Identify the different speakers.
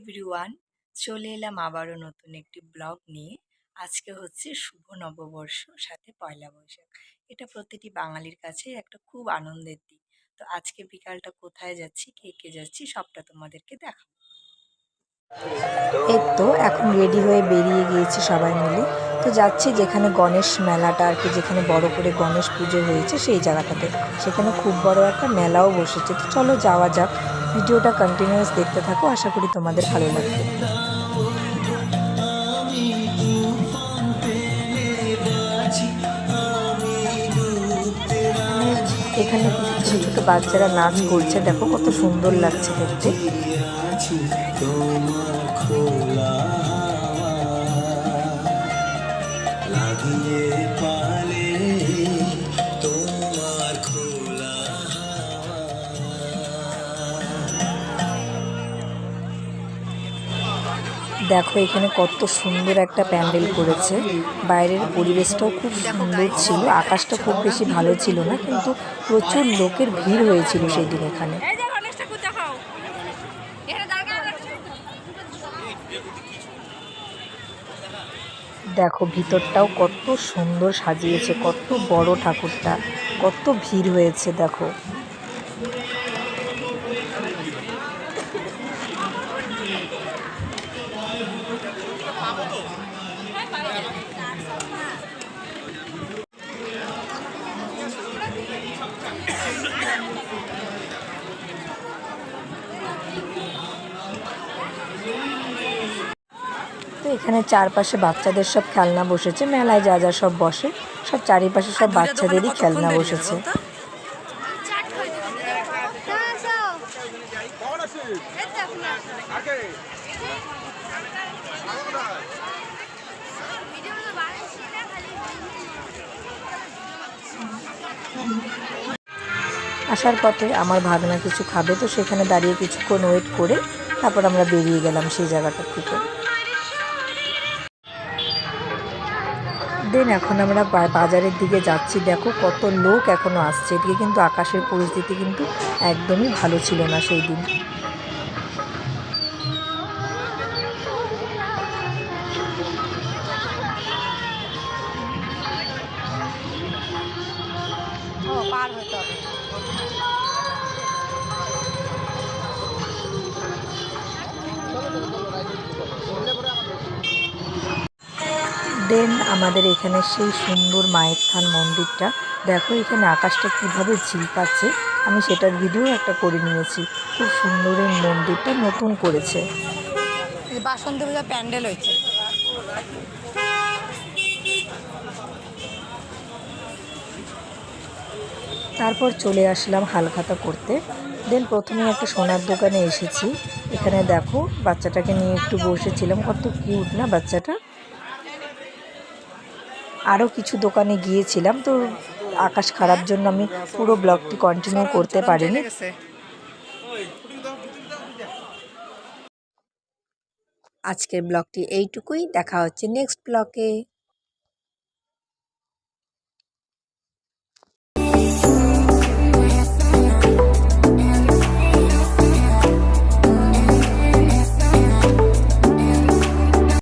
Speaker 1: Everyone চলে এলাম আবারও নতুন একটি ব্লগ নিয়ে। আজকে হচ্ছে শুভ নববর্ষ, সাথে পয়লা বৈশাখ। এটা প্রতিটি বাঙালির কাছে একটা খুব আনন্দের দিন। তো আজকে বিকালটা কোথায় যাচ্ছি, কে কে যাচ্ছি, সবটা তোমাদেরকে দেখাবো। এই তো, এখন রেডি হয়ে বেরিয়ে গিয়েছি সবাই মিলে। তো যাচ্ছি যেখানে গণেশ মেলাটা আর কি, যেখানে বড় করে গণেশ পুজো হয়েছে, সেই জায়গাটাতে। সেখানে খুব বড় একটা মেলাও বসেছে। তো চলো যাওয়া যাক। ভিডিওটা কন্টিনিউয়াস দেখতে থাকো, আশা করি তোমাদের ভালো লাগবে। এখানে ছোট ছোট বাচ্চারা নাচ করছে, দেখো কত সুন্দর লাগছে দেখতে। দেখো এখানে কত সুন্দর একটা প্যান্ডেল করেছে। বাইরের পরিবেশটাও খুব সুন্দর ছিল। আকাশটা খুব বেশি ভালো ছিল না কিন্তু প্রচুর লোকের ভিড় হয়েছিল সেই দিন এখানে দেখো ভিতরটাও কত সুন্দর সাজিয়েছে কত বড় ঠাকুরটা কত ভিড় হয়েছে দেখো। এখানে চারপাশে বাচ্চাদের সব খেলনা বসেছে মেলায় যা যা সব বসে সব চারিপাশে সব বাচ্চাদেরই খেলনা বসেছে আসার পথে আমার ভাগনা কিছু খাবে তো সেখানে দাঁড়িয়ে কিছুক্ষণ ওয়েট করে তারপর আমরা বেরিয়ে গেলাম সেই জায়গাটার থেকে। দেন এখন আমরা বাজারের দিকে যাচ্ছি। দেখো কত লোক এখনও আসছে। এদিকে কিন্তু আকাশের পরিস্থিতি কিন্তু একদমই ভালো ছিল না সেই দিন।
Speaker 2: পার হতে হবে।
Speaker 1: দেন আমাদের এখানে সেই সুন্দর মায়ের থান মন্দিরটা। দেখো এখানে আকাশটা কীভাবে ঝিলকাচ্ছে আমি সেটার ভিডিও একটা করে নিয়েছি। খুব সুন্দর এই মন্দিরটা নতুন করেছে।
Speaker 2: বাসন্তী পূজা প্যান্ডেল হয়েছে।
Speaker 1: তারপর চলে আসলাম হালখাতা করতে। দেন প্রথমে একটা সোনার দোকানে এসেছি। এখানে দেখো, বাচ্চাটাকে নিয়ে একটু বসেছিলাম। কত কিউট না বাচ্চাটা? আরও কিছু দোকানে গিয়েছিলাম। তো আকাশ খারাপ জন্য আমি পুরো ব্লগটি কন্টিনিউ করতে পারিনি। আজকের ব্লগটি এইটুকুই। দেখা হচ্ছে নেক্সট ব্লগে।